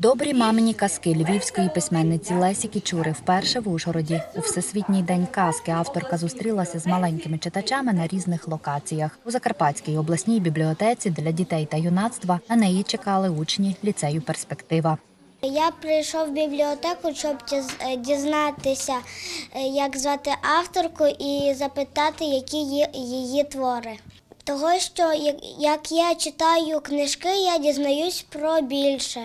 Добрі мамині казки львівської письменниці Лесі Кічури вперше в Ужгороді. У Всесвітній день казки авторка зустрілася з маленькими читачами на різних локаціях. У Закарпатській обласній бібліотеці для дітей та юнацтва на неї чекали учні ліцею Перспектива. Я прийшов в бібліотеку, щоб е, дізнатися, е, як звати авторку і запитати, які її, твори. Того, що як я читаю книжки, я дізнаюсь про більше.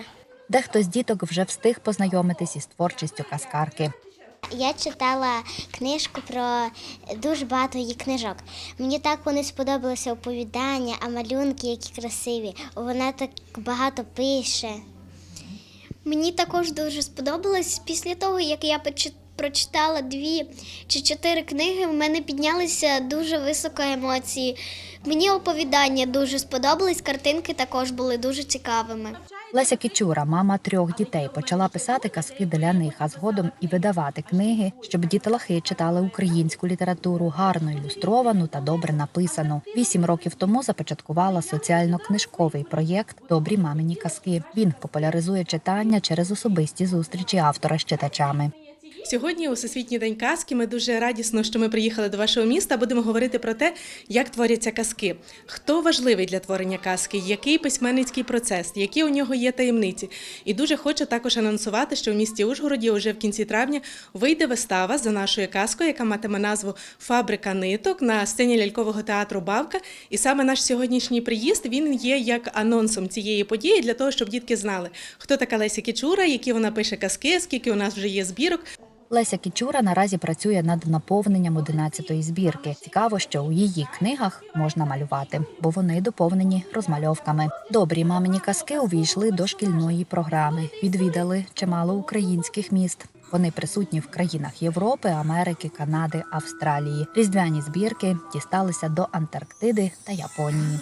Дехто з діток вже встиг познайомитись із творчістю каскарки. Я читала книжку про дуже багато її книжок. Мені так вони сподобалися оповідання, а малюнки, які красиві. Вона так багато пише. Мені також дуже сподобалось. Після того, як я почи- прочитала дві чи чотири книги, в мене піднялися дуже високо емоції. Мені оповідання дуже сподобались, картинки також були дуже цікавими. Леся Кічура, мама трьох дітей, почала писати казки для них, а згодом і видавати книги, щоб дітлахи читали українську літературу, гарно ілюстровану та добре написану. Вісім років тому започаткувала соціально-книжковий проєкт Добрі мамині казки. Він популяризує читання через особисті зустрічі автора з читачами. Сьогодні, у Всесвітній день казки, ми дуже радісно, що ми приїхали до вашого міста. Будемо говорити про те, як творяться казки, хто важливий для творення казки, який письменницький процес, які у нього є таємниці. І дуже хочу також анонсувати, що в місті Ужгороді уже в кінці травня вийде вистава за нашою казкою, яка матиме назву Фабрика ниток на сцені лялькового театру Бавка. І саме наш сьогоднішній приїзд він є як анонсом цієї події для того, щоб дітки знали, хто така Леся Кічура, які вона пише казки, скільки у нас вже є збірок. Леся Кічура наразі працює над наповненням 11-ї збірки. Цікаво, що у її книгах можна малювати, бо вони доповнені розмальовками. Добрі мамині казки увійшли до шкільної програми. Відвідали чимало українських міст. Вони присутні в країнах Європи, Америки, Канади, Австралії. Різдвяні збірки дісталися до Антарктиди та Японії.